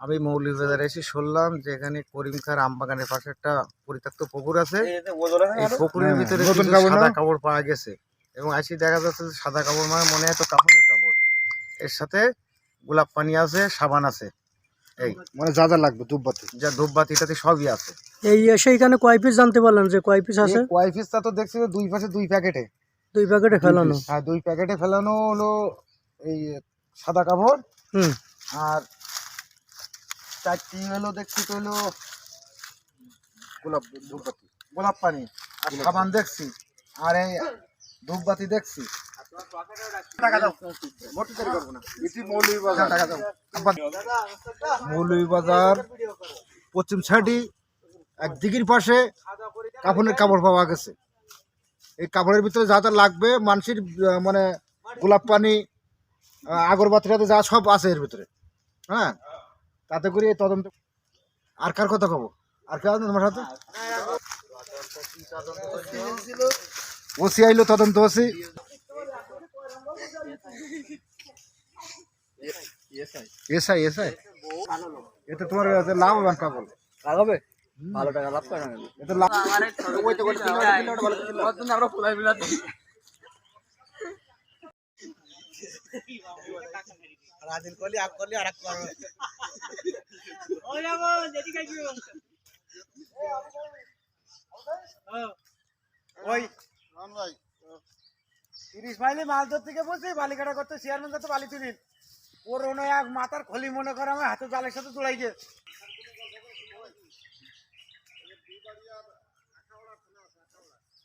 আমি মৌলভীবাজারে এসে শুনলাম যে এখানে করিম খার আমবাগানের পাশে একটা পরিত্যক্ত পুকুর আছে। এই পুকুরের হ্যাঁ, ভিতরে কাপড় সাদা কাপড় পাওয়া গেছে এবং আসি দেখা যাচ্ছে যে সাদা কাপড় মানে মনে হয় তো কাপড়ের কাপড়। এর সাথে গোলাপ পানি আছে সাবান আছে। এই। মানে যা যা লাগবে ধূপবাতি যা ধূপবাতি ইত্যাদি সবই আছে। এই এসে এখানে কয় পিস জানতে পারলেন যে কয় পিস আছে? কয় পিসটা তো দেখছি যে দুই পাশে দুই প্যাকেটে। দুই প্যাকেটে ফেলানো। হ্যাঁ দুই প্যাকেটে ফেলানো হলো এই সাদা কাপড় হুম। আর চারটি হলো দেখছি তো হলো গোলাপ ধূপবাতি। গোলাপ পানি। আর সাবান দেখছি। আর এই ধূপবাতি দেখছি। টাকা দাও। মোটর তৈরি করব না। যাও, টাকা দাও। আব্বা, মৌলভীবাজার পশ্চিম সাইডে এক দিঘির পাশে কাপড়ের কাপড় পাওয়া গেছে। এই কাপড়ের ভিতরে যা যা লাগবে মানুষের মানে গোলাপ পানি আহ, আগরবাতি যা সব আছে এর ভিতরে। হ্যাঁ? তাতে করে তদন্ত আর কার কথা কব? আর কার তোমার সাথে? ওসি আইলো তদন্ত ওসি। SI SI. এতে তোমার লাভবান লাগাবে ভালো টাকা লাভ করে এতে লাভ আমরা ফুলাই বিলাতে রাজিল করলি আগ করলি আর এক করবে ওই তিরিশ মাইলে মাছ ধরতে গিয়ে বলছি বালিকাটা করতে চেয়ারম্যান করতে বালি তুলিন। ওর ওনে এক মাথার খলি মনে করে আমার হাতে জালের সাথে জোড়াই গিয়ে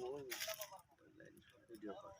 Oo. Video pa.